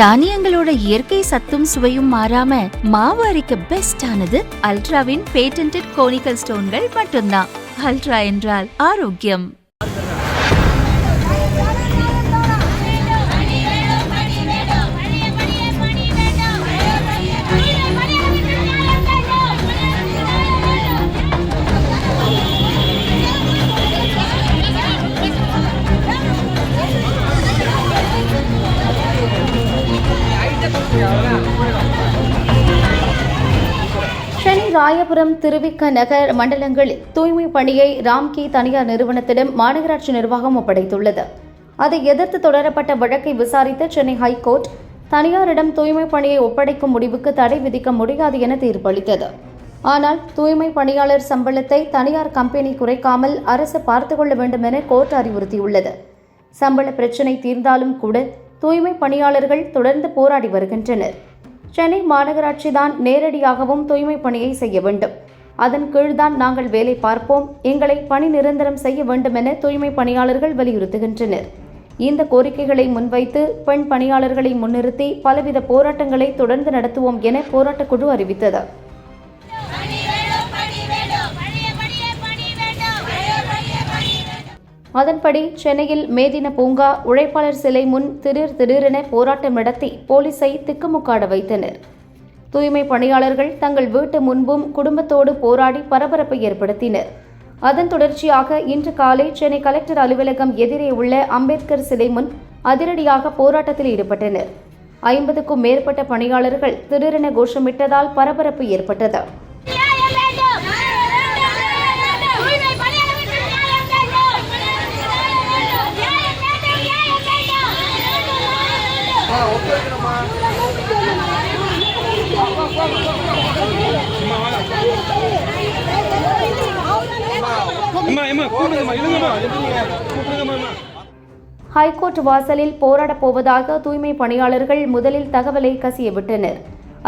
தானியங்களோட இயற்கை சத்தும் சுவையும் மாறாம மாவு அரைக்க பெஸ்டானது அல்ட்ராவின் பேட்டன்ட் கோனிக்கல் ஸ்டோன்கள் மட்டும்தான். அல்ட்ரா என்றால் ஆரோக்கியம். சென்னை ராயபுரம் திருவிக்க நகர் மண்டலங்களில் தூய்மை பணியை ராம்கி தனியார் நிறுவனத்திடம் மாநகராட்சி நிர்வாகம் ஒப்படைத்துள்ளது. அதை எதிர்த்து தொடரப்பட்ட வழக்கை விசாரித்த சென்னை ஹைகோர்ட் தனியாரிடம் தூய்மை பணியை ஒப்படைக்கும் முடிவுக்கு தடை விதிக்க முடியாது என தீர்ப்பளித்தது. ஆனால் தூய்மை பணியாளர் சம்பளத்தை தனியார் கம்பெனி குறைக்காமல் அரசு பார்த்துக்கொள்ள வேண்டும் என கோர்ட் அறிவுறுத்தியுள்ளது. சம்பள பிரச்சினை தீர்ந்தாலும் கூட தூய்மை பணியாளர்கள் தொடர்ந்து போராடி வருகின்றனர். சென்னை மாநகராட்சி தான் நேரடியாகவும் தூய்மை பணியை செய்ய வேண்டும். அதன் கீழ்தான் நாங்கள் வேலை பார்ப்போம். எங்களை பணி நிரந்தரம் செய்ய வேண்டும் என தூய்மை பணியாளர்கள் வலியுறுத்துகின்றனர். இந்த கோரிக்கைகளை முன்வைத்து பெண் பணியாளர்களை முன்னிறுத்தி பலவித போராட்டங்களை தொடர்ந்து நடத்துவோம் என போராட்டக் குழு அறிவித்தது. அதன்படி சென்னையில் மேதின பூங்கா உழைப்பாளர் சிலை முன் திடீர் திடீரென போராட்டம் நடத்தி போலீஸை திக்குமுக்காட வைத்தனர். தூய்மை பணியாளர்கள் தங்கள் வீட்டு முன்பும் குடும்பத்தோடு போராடி பரபரப்பை ஏற்படுத்தினர். அதன் தொடர்ச்சியாக இன்று காலை சென்னை கலெக்டர் அலுவலகம் எதிரே உள்ள அம்பேத்கர் சிலை முன் அதிரடியாக போராட்டத்தில் ஈடுபட்டனர். ஐம்பதுக்கும் மேற்பட்ட பணியாளர்கள் திடீரென கோஷமிட்டதால் பரபரப்பு ஏற்பட்டது. ஹைகோர்ட் வாசலில் போராடப் போவதாக தூய்மை பணியாளர்கள் முதலில் தகவலை கசியவிட்டனர்.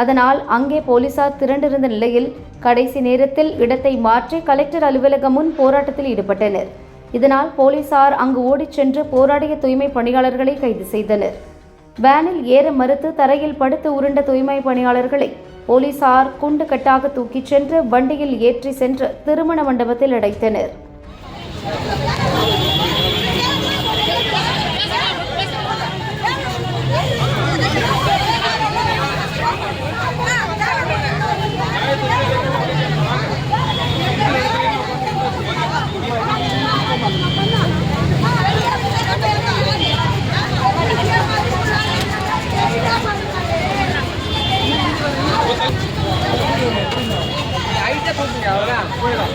அதனால் அங்கே போலீசார் திரண்டிருந்த நிலையில் கடைசி நேரத்தில் இடத்தை மாற்றி கலெக்டர் அலுவலகம் முன் போராட்டத்தில் ஈடுபட்டனர். இதனால் போலீசார் அங்கு ஓடிச் சென்று போராடிய தூய்மை பணியாளர்களை கைது செய்தனர். வேனில் ஏற மறுத்து தரையில் படுத்து உருண்ட தூய்மை பணியாளர்களை போலீசார் குண்டு கட்டாக தூக்கிச் சென்று வண்டியில் ஏற்றி சென்று திருமண மண்டபத்தில் அடைத்தனர். போயிடலாம்